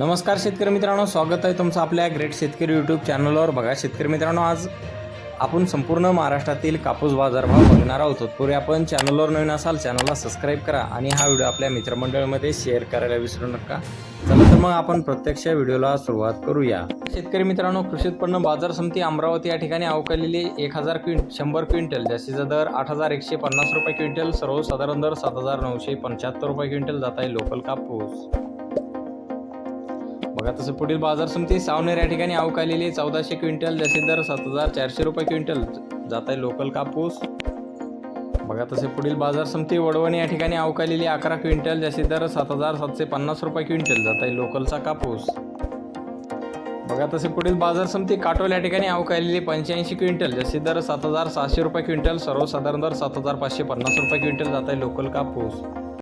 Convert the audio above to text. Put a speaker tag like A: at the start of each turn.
A: नमस्कार शेतकरी मित्रांनो स्वागत आहे तुमचं आपल्या ग्रेट शेतकरी यूट्यूब चॅनलवर बघा शेतकरी मित्रांनो आज आपण संपूर्ण महाराष्ट्रातील कापूस बाजारभाव बघणार आहोत. पूर्वी आपण चॅनलवर नवीन असाल चॅनलला सबस्क्राईब करा आणि हा व्हिडिओ आपल्या मित्रमंडळामध्ये शेअर करायला विसरू नका. चला तर मग आपण प्रत्यक्ष व्हिडिओला सुरुवात करूया. शेतकरी मित्रांनो कृषी उत्पन्न बाजार समिती अमरावती या ठिकाणी अवकालेली एक हजार क्विंट शंभर क्विंटल जास्तीचा दर आठ हजार एकशे पन्नास रुपये क्विंटल सर्वसाधारण दर सात हजार नऊशे पंच्याहत्तर रुपये क्विंटल जात आहे लोकल कापूस. बघा तसं पुढील बाजार समिती सावनेर या ठिकाणी अवकालेली चौदाशे क्विंटल जसे दर सात हजार चारशे रुपये क्विंटल. जात आहे लोकल कापूस. बघा तसे पुढील बाजार समिती वडवणी या ठिकाणी अवकालेली अकरा क्विंटल जसे दर सात हजार सातशे पन्नास रुपये क्विंटल. जात आहे लोकलचा कापूस. बघा तसे पुढील बाजार समिती काटोल या ठिकाणी अवकालेली पंच्याऐंशी क्विंटल जसे दर सात हजार सहाशे रुपये क्विंटल. सर्वसाधारण दर सात हजार पाचशे पन्नास रुपये क्विंटल. जात आहे लोकल कापूस.